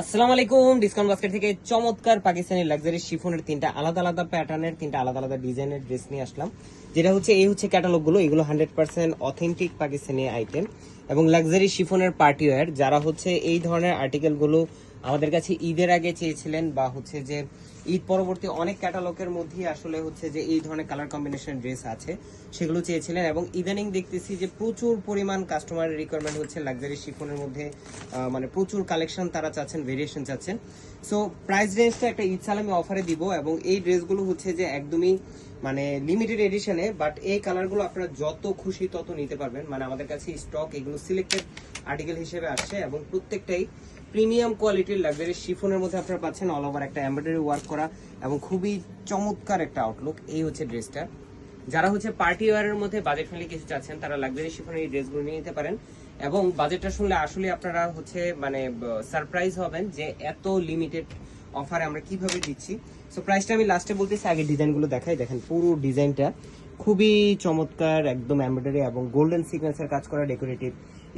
আসসালামু আলাইকুম, discount basket থেকে চমৎকার পাকিস্তানি লাক্সারি শিফনের তিনটা আলাদা আলাদা প্যাটার্নের, তিনটা আলাদা আলাদা ডিজাইনের ড্রেস নিয়ে আসলাম। যেটা হচ্ছে, এই হচ্ছে ক্যাটালগুলো এগুলো hundred percent authentic Pakistani item এবং লাক্সারি শিফনের পার্টি ওয়্যার যারা হচ্ছে এই ধরনের আর্টিকেলগুলো আমাদের কাছে ঈদের আগে চেয়েছিলেন বা হচ্ছে যে ঈদ পরবর্তী অনেক ক্যাটালগের মধ্যে আসলে হচ্ছে যে এই ধরনের কালার কম্বিনেশন ড্রেস আছে, সেগুলো চেয়েছিলেন এবং ইদানিং দেখতেছি যে প্রচুর পরিমাণ কাস্টমারের রিকোয়ারমেন্ট হচ্ছে লাক্সারি শিফনের মধ্যে মানে প্রচুর কালেকশন তারা চাচ্ছেন ভেরিয়েশন চাচ্ছেন। সো প্রাইস রেঞ্জটা একটা ঈদ সালামি অফারে দিব এবং এই ড্রেসগুলো হচ্ছে যে একদমই মানে লিমিটেড এডিশনে বাট এই কালারগুলো আপনারা যত খুশি তত নিতে পারবেন। মানে আমাদের কাছে স্টক এগুলো সিলেক্টেড আর্টিকেল হিসেবে আসছে এবং প্রত্যেকটাই প্রিমিয়াম কোয়ালিটির লাক্সারি শিফনের মধ্যে আপনারা পাচ্ছেন অল ওভার একটা এমব্রয়ডারি ওয়ার্ক করা এবং খুবই চমৎকার একটা আউটলুক এই হচ্ছে ড্রেসটা যারা হচ্ছে পার্টি ওয়ারের মধ্যে বাজেট ফ্রেন্ডলি কিছু চাচ্ছেন, তারা লাক্সারি শিফনের এই ড্রেসগুলো নিয়ে নিতে পারেন। এবং বাজেটটা শুনলে আসলে আপনারা হচ্ছে মানে সারপ্রাইজ হবেন যে এত লিমিটেড অফারে আমরা কীভাবে দিচ্ছি। সো প্রাইসটা আমি লাস্টে বলতেছি, আগে ডিজাইনগুলো দেখাই। দেখেন, পুরো ডিজাইনটা খুবই চমৎকার, একদম এমব্রয়ডারি এবং গোল্ডেন সিকোয়েন্সের কাজ করা ডেকোরেটিভ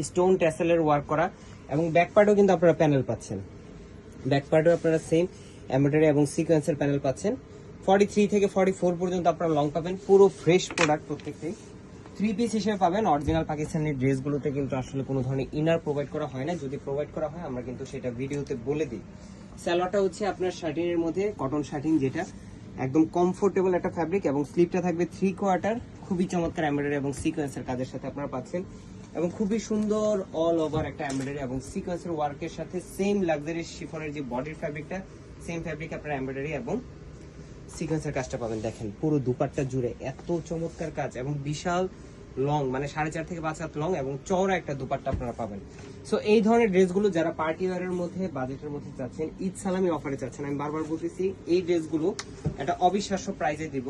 স্টোন ট্যাসেলের ওয়ার্ক করা এবং ব্যাক পার্টও কিন্তু আপনারা প্যানেল পাচ্ছেন। ব্যাক পার্টও আপনারা সেম এমব্রয়ডারি এবং সিকোয়েন্সের প্যানেল পাচ্ছেন। ফর্টি থ্রি থেকে ফর্টি ফোর পর্যন্ত আপনারা লং পাবেন। পুরো ফ্রেশ প্রোডাক্ট প্রত্যেকটাই। থ্রি পিস হিসেবে পাবেন। অরিজিনাল পাকিস্তানি ড্রেসগুলোতে কিন্তু আসলে কোনো ধরনের ইনার প্রোভাইড করা হয় না। যদি প্রোভাইড করা হয়, আমরা কিন্তু সেটা ভিডিওতে বলে দিই। স্যালোয়ারটা হচ্ছে আপনার শার্টিনের মধ্যে কটন শার্টিং যেটা। একদম কমফোর্টেবল একটা ফ্যাব্রিক এবং স্লিপটা থাকবে থ্রি কোয়ার্টার খুবই চমৎকার এমব্রয়ডারি এবং সিকোয়েন্সের কাজের সাথে আপনারা পাচ্ছেন। এবং খুবই সুন্দর অল ওভার একটা এমব্রয়ডারি এবং সিকোয়েন্সের ওয়ার্কের সাথে সেম লাক্সারি শিফনের যে বডির ফ্যাব্রিকটা সেম ফ্যাব্রিক আপনার এমব্রয়ডারি এবং সিকোয়েন্সের কাজটা পাবেন। দেখেন, পুরো দুপাট্টা জুড়ে এত চমৎকার কাজ এবং বিশাল লং মানে সাড়ে চার থেকে পাঁচ হাত লং এবং চওড়া একটা দুপাট্টা আপনারা পাবেন। সো এই ধরনের ড্রেসগুলো যারা পার্টি ওয়ারের মধ্যে বাজেটের মধ্যে চাচ্ছেন, ঈদ সালামি অফারে চাচ্ছেন, আমি বারবার বলতেছি, এই ড্রেসগুলো একটা অবিশ্বাস্য প্রাইজে দিব।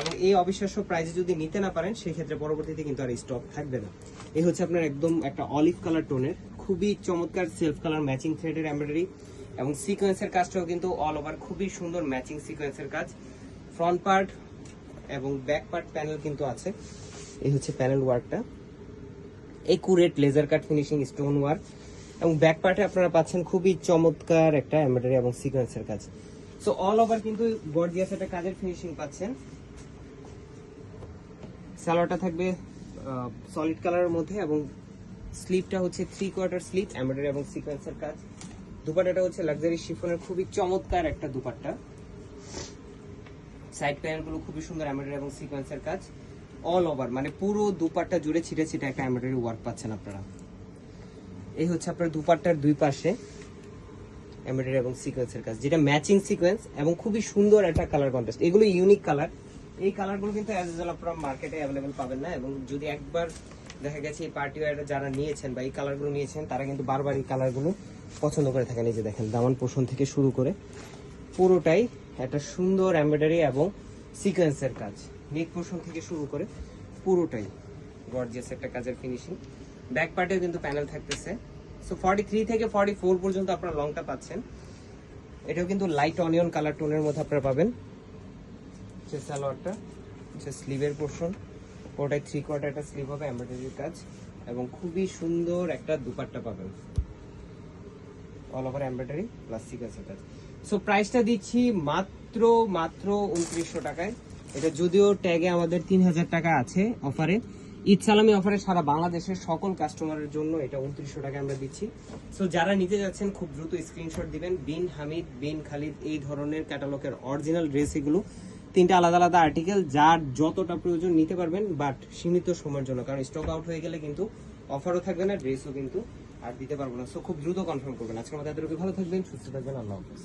এবং এই অবিশ্বাস্য প্রাইজে যদি নিতে না পারেন সেই ক্ষেত্রে পরবর্তীতে কিন্তু আর স্টক থাকবে না। এই হচ্ছে আপনার একদম একটা অলিভ কালার টোনের খুবই চমৎকার সেলফ কালার ম্যাচিং থ্রেডের এমব্রয়ডারি এবং সিকোয়েন্সের কাজটাও কিন্তু অল ওভার খুবই সুন্দর ম্যাচিং সিকোয়েন্সের কাজ। ফ্রন্ট পার্ট এবং ব্যাক পার্ট প্যানেল কিন্তু আছে। এই হচ্ছে প্যানেল ওয়ার্কটা accurate laser cut finishing stone work এবং ব্যাক পার্টে আপনারা পাচ্ছেন খুবই চমৎকার একটা এমব্রয়ডারি এবং সিকোয়েন্সের কাজ। সো অল ওভার কিন্তু গর্জিয়াস একটা কাজের ফিনিশিং পাচ্ছেন। সালোয়ারটা থাকবে সলিড কালারের মধ্যে এবং স্লিপটা হচ্ছে থ্রি কোয়ার্টার স্লিপ এমব্রয়ডারি এবং সিকোয়েন্সের কাজ। দুপাট্টাটা হচ্ছে লাক্সারি শিফনের খুবই চমৎকার একটা দুপাট্টা। সাইড প্যানেলগুলো খুবই সুন্দর এমব্রয়ডারি এবং সিকোয়েন্সের কাজ। অল ওভার মানে পুরো দুপাট্টা জুড়ে ছিটে ছিটে একটা এমব্রয়ডারি ওয়ার্ক পাচ্ছেন আপনারা। এই হচ্ছে আপনার দুপাট্টার দুই পাশে এমব্রয়ডারি এবং সিকোয়েন্সের কাজ, যেটা ম্যাচিং সিকোয়েন্স এবং খুবই সুন্দর একটা কালার কন্ট্রাস্ট এগুলো ইউনিক কালার এই কালারগুলো কিন্তু অ্যাজ আপনারা মার্কেটে অ্যাভেলেবেল পাবেন না এবং যদি একবার দেখা গেছে এই পার্টি ওয়ারটা যারা নিয়েছেন বা এই কালারগুলো নিয়েছেন, তারা কিন্তু বারবার এই কালারগুলো পছন্দ করে থাকেন। এই যে দেখেন, দামান পোষণ থেকে শুরু করে পুরোটাই একটা সুন্দর এমব্রয়ডারি এবং সিকোয়েন্সের কাজ। নেক পোর্শন থেকে শুরু করে পুরোটাই গর্জিয়াস একটা কাজের ফিনিশিং ব্যাক পার্টেও কিন্তু প্যানেল থাকতেছে। সো ফর্টি থ্রি থেকে ফর্টি ফোর পর্যন্ত আপনারা লংটা পাচ্ছেন। এটাও কিন্তু লাইট অনিয়ন কালার টোনের মধ্যে আপনারা পাবেন। হচ্ছে সালোয়ারটা, হচ্ছে স্লিভের পোর্শন ওটাই থ্রি কোয়ার্টার একটা স্লিভ হবে এমব্রয়ডারির কাজ। এবং খুবই সুন্দর একটা দুপাট্টা পাবেন। অল ওভার এমব্রয়ডারি প্লাস সিকোয়েন্সের কাজ সো প্রাইসটা দিচ্ছি মাত্র মাত্র উনত্রিশশো টাকায়। এটা যদিও ট্যাগে আমাদের তিন হাজার টাকা আছে অফারে ঈদ সালামি অফারে সারা বাংলাদেশের সকল কাস্টমারের জন্য এটা উনত্রিশশো টাকা আমরা দিচ্ছি। সো যারা নিতে যাচ্ছেন, খুব দ্রুত স্ক্রিনশট দিবেন। বিন হামিদ, বিন খালিদ, এই ধরনের ক্যাটালগের অরিজিনাল ড্রেস এগুলো। তিনটা আলাদা আলাদা আর্টিকেল যার যতটা প্রয়োজন নিতে পারবেন বাট সীমিত সময়ের জন্য। কারণ স্টক আউট হয়ে গেলে কিন্তু অফারও থাকবে না ড্রেসও কিন্তু আর দিতে পারব না। সো খুব দ্রুত কনফার্ম করবেন। আজকে আমাদের এতটুকু ভালো থাকবেন, সুস্থ থাকবেন। আল্লাহ হাফেজ।